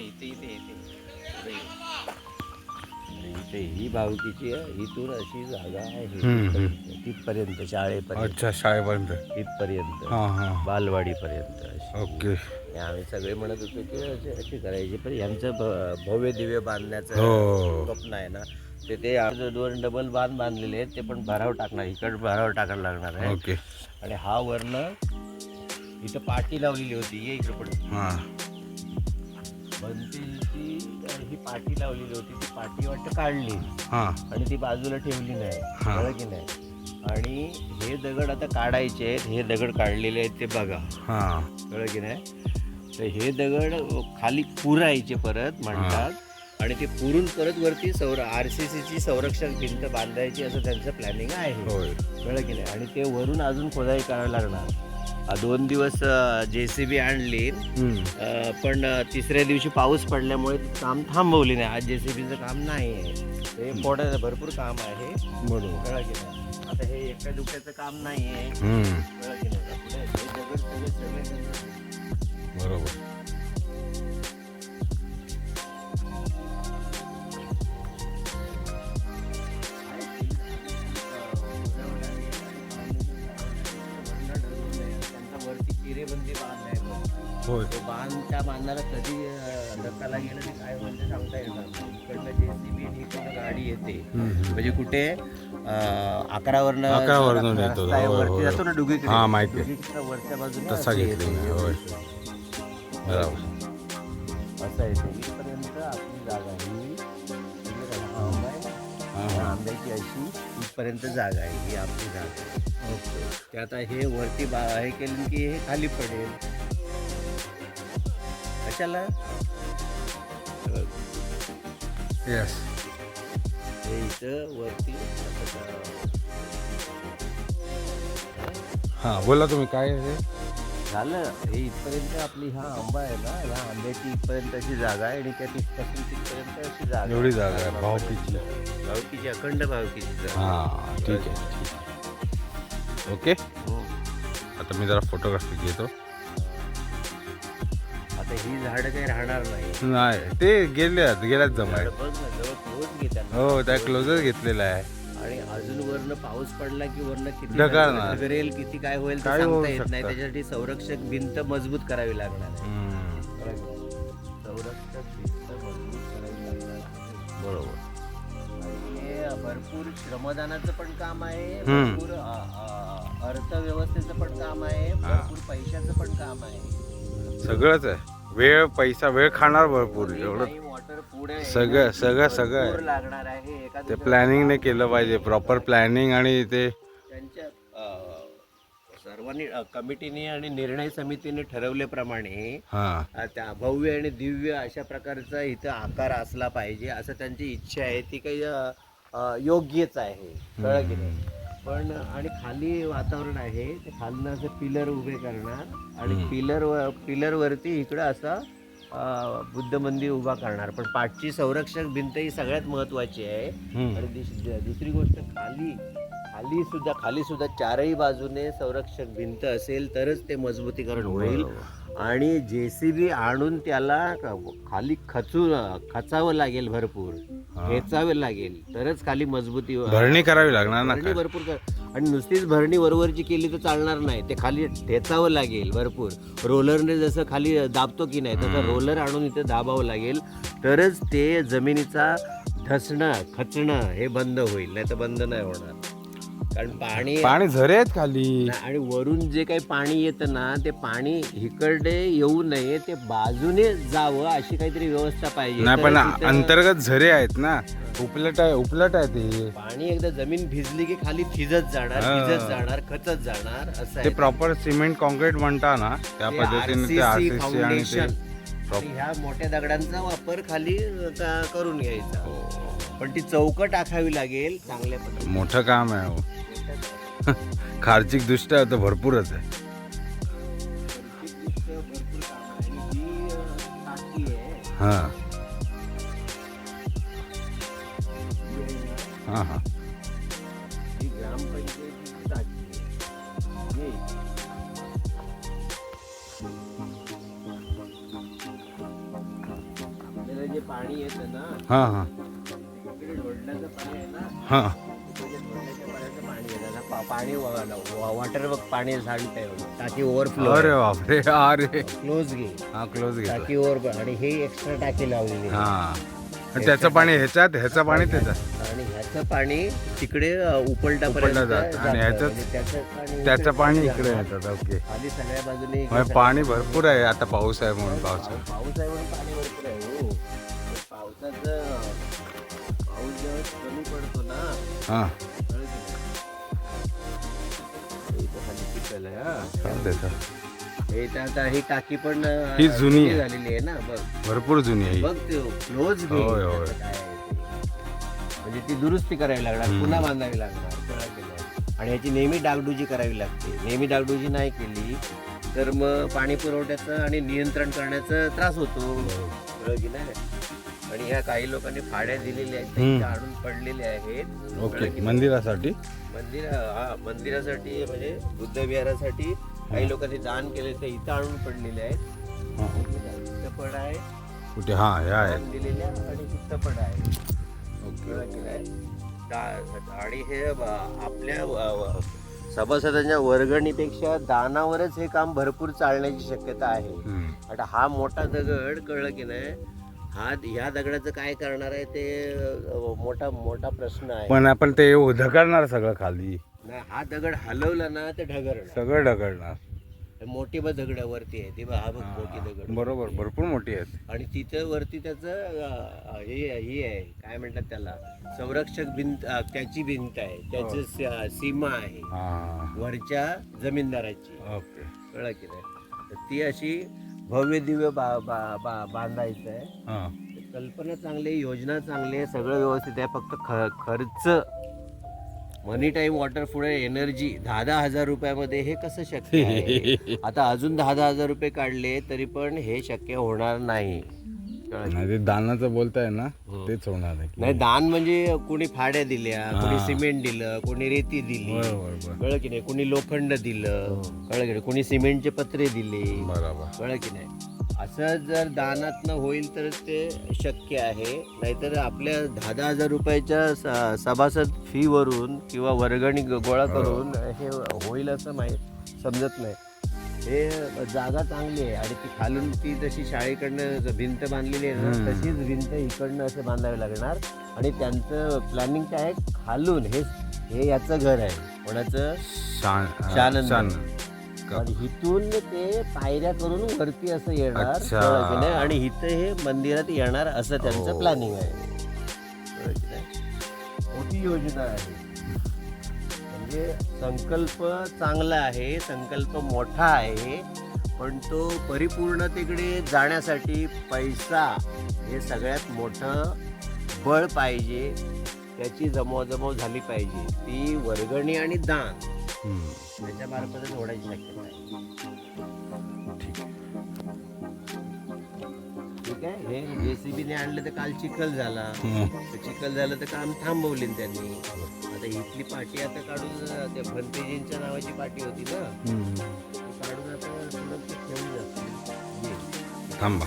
इथे इथे ही भावकीची आहे इथून अशी जागा आहे. तिथपर्यंत- शाळेपर्यंत. अच्छा शाळेपर्यंत. तिथपर्यंत. हां हां. बालवाडीपर्यंत अशी. ओके. आणि आम्ही सगळे म्हणत होतो की अशी अशी करायची पण यांचं भ- भव्य दिव्य बांधण्याचं हो. स्वप्न आहे ना ते ते आमचं दोन डबल बांध बांधलेले आहेत ते पण भराव टाकणार इकड भराव टाकायला लागणार आहे. ओके. आणि हा वर्ण इथं पाटी लावलेली होती ये इकडे पण हां. बनतेची ही पाटी लावलेली होती ती पाटी वाटतं काढली. हां. आणि ती बाजूला ठेवली नाही हा. कळलं की नाही. आणि हे दगड आता काढायचे आहेत हे दगड काढलेले आहेत ते बघा. हां. कळलं की नाही. तर हे दगड खाली पुरायचे परत म्हणतात. आणि ते पुरून परत वरती सौर आर सी सीची संरक्षक भिंत बांधायची असं त्यांचं प्लॅनिंग आहे. होय. कळलं की नाही. आणि ते वरून अजून खोदाई करायला लागणार. दोन दिवस जे सी बी आणली पण तिसऱ्या दिवशी पाऊस पडल्यामुळे काम थांबवली नाही. आज जे सी बीचं काम नाही आहे. ते मोठं भरपूर काम आहे. बरोबर. नाही? आता हे एका दुख्याचं काम नाही आहे. हम्म. होय तो बांध त्या बांधाला कधी धक्काला गेलं ते काय म्हणजे सांगता येणार. इकडनं इकडनं गाडी येते. म्हणजे कुठे अकरावरनं अकरावरनं येतो. आहे, होय, वरती होय. जातो ना डुगीकडे हा, माहिती आहे. वरच्या बाजूने तसा येते. आहे, होय. बरोबर असं आहे ते. इथपर्यंत आपली जागा ही आंबा आहे आंब्याची अशी इथपर्यंत जागा आहे ही आपली जागा आहे ओके ते आता हे वरती बा हे केलं की हे खाली पडेल कशाला? येस हे इथं वरती हां बोला तुम्ही काय आहे झालं. हे इथपर्यंत आपली हा आंबा आहे ना ह्या आंब्याची इथपर्यंत अशी जागा आहे आणि त्या तिथपासून तिथपर्यंत अशी जागा आहे. एवढी जागा आहे भावकीची. भावकीची अखंड भावकीची जागा. हां ठीक आहे ठीक आहे. ओके. हो. आता मी जरा फोटोग्राफी घेतो. ही झाडं काही राहणार नाही. नाही ते गेल्यात गेल्यात जमाय झाडं बघ ना जवळ क्लोज घेतात हो त्या क्लोजच घेतलेला आहे. आणि अजून वरनं पाऊस पडला की वरनं किती ढगाळणार. डगरेल किती काय होईल ते काय होऊ सांगता येत नाही. शकतं. त्याच्यासाठी संरक्षक भिंत मजबूत करावी लागणार आहे. हम्म. संरक्षक भिंत मजबूत करावी लागणार आहे. बरोबर. हे भरपूर श्रमदानाचं पण काम आहे. हम्म. भरपूर अ, अ, अर्थव्यवस्थेचं पण काम आहे. भरपूर पैशाचं पण काम आहे. सगळंच आहे. वेळ पैसा वेळ खाणार भरपूर एवढं सगळं- सगळं- सगळं ते प्लॅनिंगने केलं पाहिजे प्रॉपर प्लॅनिंग आणि ते सर्वांनी कमिटीने आणि निर्णय समितीने ठरवल्याप्रमाणे हां. त्या भव्य आणि दिव्य अशा प्रकारचा इथं आकार असला पाहिजे असं त्यांची इच्छा आहे. ती काही योग्यच आहे. कळलं की नाही? पण आणि खाली वातावरण आहे. ते खालनं असं पिलर उभे करणार आणि पिलर पिलर वरती इकडं असा बुद्ध मंदिर उभा करणार. पण पाठची संरक्षक भिंत ही सगळ्यात महत्वाची आहे. आणि दुस- दुसरी गोष्ट खाली खाली सुद्धा खाली सुद्धा चारही बाजूने संरक्षक भिंत असेल तरच ते मजबूतीकरण होईल. आणि जेसीबी आणून त्याला खाली खचू खचावं लागेल भरपूर. खेचावे लागेल. तरच खाली मजबूती भरणी करावी लागणार ना भरणी भरपूर कर आणि नुसतीच भरणी वरवरची केली तर चालणार नाही. ते खाली ठेचावं लागेल भरपूर. रोलरने जसं खाली दाबतो की नाही तसं रोलर आणून इथे दाबावं लागेल. तरच ते जमिनीचा धसणं खचणं हे बंद होईल नाही तर बंद नाही होणार. कारण पाणी पाणी झरे आहेत खाली आणि वरून जे काही पाणी येतं ना ते पाणी इकडे येऊ नये ते बाजूने जावं अशी काहीतरी व्यवस्था पाहिजे नाही पण तर तिथं अंतर्गत झरे आहेत ना उपलट आहे उपलट आहे ते पाणी एकदा जमीन भिजली की खाली फिजत जाणार हा. फिजत जाणार खचत जाणार असं ते आहे प्रॉपर सिमेंट कॉन्क्रीट म्हणता ना त्या ते पद्धतीने ते RCC आरसीसी आणि ते फाउंडेशन. prop- आणि ह्या मोठ्या दगडांचा वापर खाली का- करून घ्यायचा हो. पण ती चौकट टाकावी लागेल चांगल्या पद्धतीने मोठं काम आहे हो. खार्चिक दृष्ट्या तर भरपूरच आहे भरपूर काम आहे आणि जी अं, टाकी आहे हां हां हां ही ग्रामपंचायतीची टाकी आहे ये. जे पाणी येतं ना हा हा हा. पाणी वॉटर पाणी सांडतंय टाकी ओव्हरफ्लो अरे बापरे अरे. क्लोज घे. हा क्लोज घेतो टाकी ओव्हर आणि हे एक्स्ट्रा टाकी लावलेली आहे. हा. आणि त्याचं पाणी ह्याच्यात ह्याचं पाणी त्याच्यात. आणि ह्याचं पाणी तिकडे उपलटापर्यंत उपलटा जातं. आणि जातं. ह्याचं- म्हणजे त्याचं पाणी इकडे येतात. ओके. खाली सगळ्या बाजूने म्हणजे पाणी भरपूर आहे आता पाऊस आहे म्हणून पाऊस पाऊस पाऊस आहे म्हणून पाणी भरपूर आहे. हो. पावसाचं कमी पडतो ना हा हा. चालतंय सर हे आता ही टाकी पण अ, ही जुनी आहे. झालेली आहे ना बघ भरपूर जुनी आहे ही. बघ ते क्लोज होय, होय. म्हणजे ती दुरुस्ती करावी लागणार. पुन्हा बांधावी लागणार? आणि ह्याची नेहमी डागडुजी करावी लागते नेहमी डागडुजी नाही केली तर मग पाणी पुरवठ्याचं आणि नियंत्रण करण्याचा त्रास होतो नाही आणि ह्या काही लोकांनी फाड्या दिलेल्या आहेत आणून पडलेल्या आहेत. ओके? मंदिरासाठी? मंदिर हा मंदिरासाठी म्हणजे बुद्ध विहारासाठी काही लोकांनी दान केले ते इथं आणून पडलेले आहेत. हा. पण आहे. कुठे? हा ह्या आहेत दान दिलेल्या आणि इथं पण आहे. ओके आणि हे आपल्या सभासदांच्या वर्गणीपेक्षा दानावरच हे काम भरपूर चालण्याची शक्यता आहे. आता हा मोठा दगड कळलं की नाही हा ह्या दगडाचं काय करणार आहे ते मोठा मोठा प्रश्न आहे. पण आपण ते ढकलणार सगळं खाली. नाही, हा दगड हलवला ना ते ढगरणार सगळं ढकलणार मोठी बघ दगडावरती आहे ती बघ, हा बघ मोठी दगड. बरोबर भरपूर मोठी आहेत. आणि तिथं वरती त्याचं अ, हे हे आहे काय म्हणतात त्याला? संरक्षक भिंत अ, त्याची भिंत आहे त्याची स- सीमा आहे. हा. वरच्या जमीनदाराची. ओके. कळलं की नाही? तर ती अशी भव्य दिव्य बा बा बा बांधायचं आहे हा कल्पना चांगली आहे, योजना चांगली आहे सगळं व्यवस्थित आहे फक्त ख खर्च money time water food energy दहा दहा हजार रुपयामध्ये हे कसं शक्य आहे? आता अजून दहा दहा हजार रुपये काढले तरी पण हे शक्य होणार नाही? नाही ते दानाचं बोलताय ना हो. तेच होणार आहे. की नाही दान म्हणजे कोणी फाड्या दिल्या कोणी हा. सिमेंट दिलं कोणी रेती दिली. बरोबर बरोबर. कळलं की नाही? कोणी लोखंड दिलं कळलं की नाही? कोणी सिमेंटचे पत्रे दिले. बरोबर. कळलं की नाही? असं जर दानातनं होईल तर ते शक्य आहे. नाहीतर आपल्या दहा दहा हजार रुपयाच्या स- सभासद फीवरून किंवा वर्गणी ग- गोळा करून हे होईल असं माहीत समजत नाही. हे जागा चांगली आहे. आणि ती खालून ती जशी शाळेकडनं भिंत बांधलेली आहे ना. तशीच भिंत इकडनं असे बांधावे लागणार. आणि त्यांचं प्लॅनिंग काय आहे? खालून हे हे याचं घर आहे. कोणाचं? शान शानंद. इथून ते पायऱ्या करून वरती असं येणार? आणि इथं हे मंदिरात येणार असं त्यांचं हो. प्लॅनिंग आहे. की नाही? मोठी योजना आहे. म्हणजे संकल्प चांगला आहे संकल्प मोठा आहे पण तो परिपूर्णतेकडे जाण्यासाठी पैसा हे सगळ्यात मोठं बळ पाहिजे त्याची जमवाजमव झाली पाहिजे ती वर्गणी आणि दान. त्याच्या मार्फतच होण्याची शक्यता आहे आहे हे जेसीबीने आणलं तर काल चिखल झाला. तर चिखल झालं तर काम थांबवले त्यांनी. आता इथली पाटी आता काढून त्या भंतेजींच्या नावाची पाटी होती ना. ती काढून आता ठेवली जाते थांबा.